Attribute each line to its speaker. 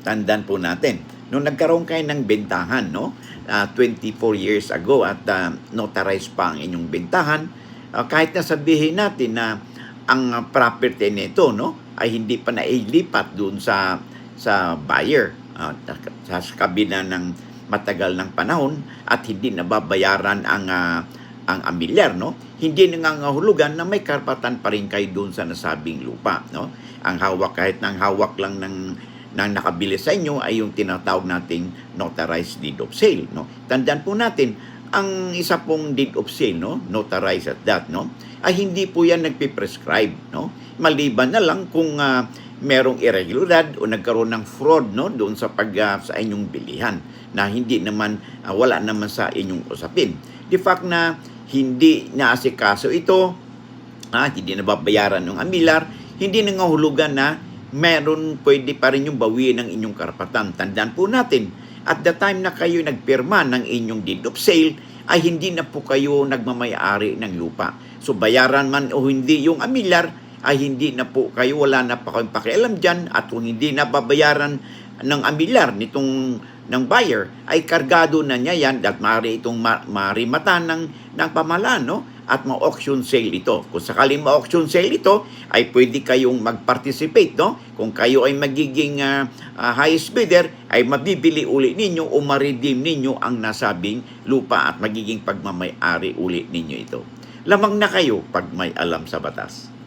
Speaker 1: Tandaan po natin, nung nagkaroon kayo ng bentahan, no? ah, 24 years ago at ah, notarized pa ang inyong bentahan, ah, kahit na sabihin natin na ang property nito, no, ay hindi pa nailipat doon sa sa buyer ah, sa kabila ng matagal ng panahon at hindi nababayaran ang ah, ang amilyar, no? Hindi nangangahulugan na may karapatan pa rin kayo doon sa nasabing lupa, no? Ang hawak kahit nang hawak lang ng ng nakabili sa inyo ay yung tinatawag nating notarized deed of sale, no? Tandaan po natin, ang isa pong deed of sale, no, notarized at that, no, ay hindi po yan nagpiprescribe, no? Maliban na lang kung ah, merong irregularidad o nagkaroon ng fraud, no, doon sa pag ah, sa inyong bilihan na hindi naman ah, wala naman sa inyong usapin. The fact na hindi naasikaso ito, ah, hindi nababayaran ng amilar, hindi nangahulugan na meron pwede pa rin yung bawiin ng inyong karapatan. Tandaan po natin, at the time na kayo nagpirma ng inyong deed of sale, ay hindi na po kayo nagmamayari ng lupa. So bayaran man o hindi yung amilar, ay hindi na po kayo, wala na pa kayong pakialam dyan, at kung hindi na babayaran ng amilar nitong ng buyer, ay kargado na niya yan at maaari itong ma- marimatan ng, ng pamahalaan, no? at ma-auction sale ito. Kung sakaling ma-auction sale ito, ay pwede kayong mag-participate, no? Kung kayo ay magiging ah, ah, highest bidder, ay mabibili uli ninyo o ma-redeem ninyo ang nasabing lupa at magiging pagmamay-ari uli ninyo ito. Lamang na kayo pag may alam sa batas.